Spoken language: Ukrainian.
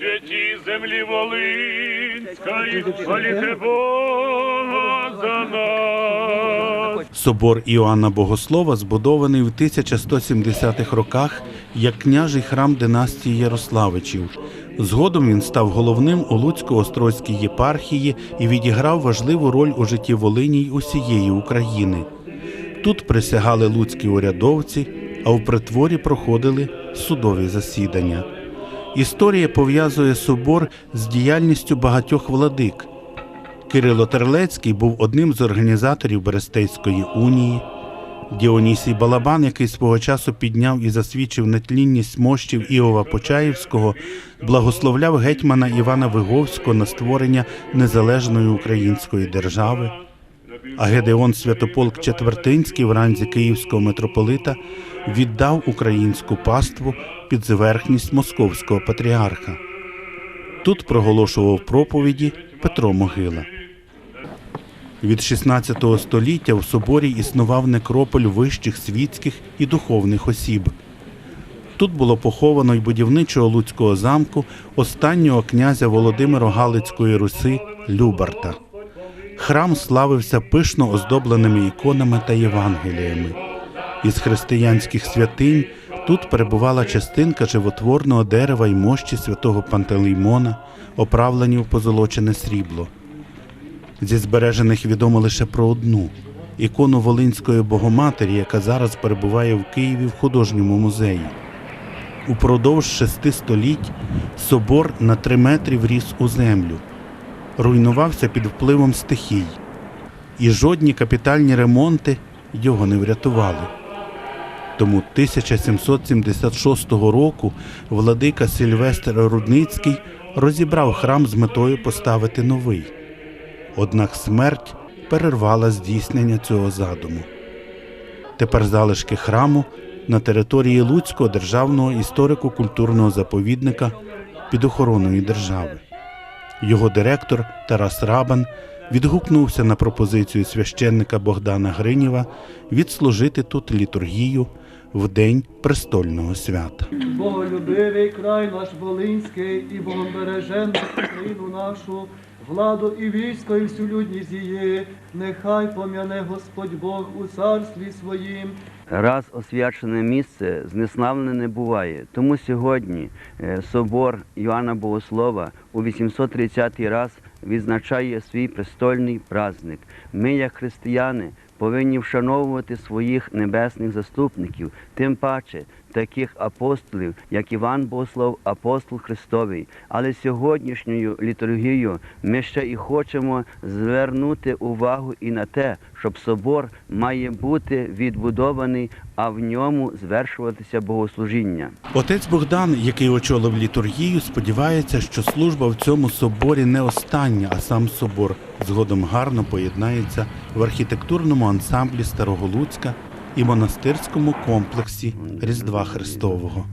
святій землі Волинської, моліте Бога за нас. Собор Іоанна Богослова збудований в 1170-х роках як княжий храм династії Ярославичів. Згодом він став головним у Луцько-Острозькій єпархії і відіграв важливу роль у житті Волині й усієї України. Тут присягали луцькі урядовці, а у притворі проходили судові засідання. Історія пов'язує собор з діяльністю багатьох владик. Кирило Терлецький був одним з організаторів Берестейської унії. Діонісій Балабан, який свого часу підняв і засвідчив нетлінність мощів Іова Почаївського, благословляв гетьмана Івана Виговського на створення незалежної української держави. А Гедеон Святополк Четвертинський в ранзі київського митрополита віддав українську паству під зверхність московського патріарха. Тут проголошував проповіді Петро Могила. Від 16 століття в соборі існував некрополь вищих світських і духовних осіб. Тут було поховано й будівничого Луцького замку останнього князя Володимира Галицької Руси Любарта. Храм славився пишно оздобленими іконами та Євангеліями. Із християнських святинь тут перебувала частинка животворного дерева й мощі святого Пантелеймона, оправлені в позолочене срібло. Зі збережених відомо лише про одну ікону Волинської Богоматері, яка зараз перебуває в Києві в художньому музеї. Упродовж шести століть собор на три метри вріс у землю, руйнувався під впливом стихій, і жодні капітальні ремонти його не врятували. Тому 1776 року владика Сильвестр Рудницький розібрав храм з метою поставити новий. Однак смерть перервала здійснення цього задуму. Тепер залишки храму на території Луцького державного історико-культурного заповідника під охороною держави. Його директор Тарас Рабан відгукнувся на пропозицію священника Богдана Гринєва відслужити тут літургію в день престольного свята. Боголюбивий край наш Волинський і богомбережену Україну нашу, владу і військо, і всю людність її, нехай пом'яне Господь Бог у царстві своїм, Раз освячене місце знеславлене не буває. Тому сьогодні е, собор Йоанна Богослова у 830 раз відзначає свій престольний праздник. Ми, як християни, повинні вшановувати своїх небесних заступників, тим паче таких апостолів, як Іван Богослов, апостол Христовий. Але сьогоднішньою літургією ми ще і хочемо звернути увагу і на те, щоб собор має бути відбудований, а в ньому звершуватися богослужіння. Отець Богдан, який очолив літургію, сподівається, що служба в цьому соборі не остання, а сам собор згодом гарно поєднається в архітектурному ансамблі Старого Луцька і монастирському комплексі Різдва Христового.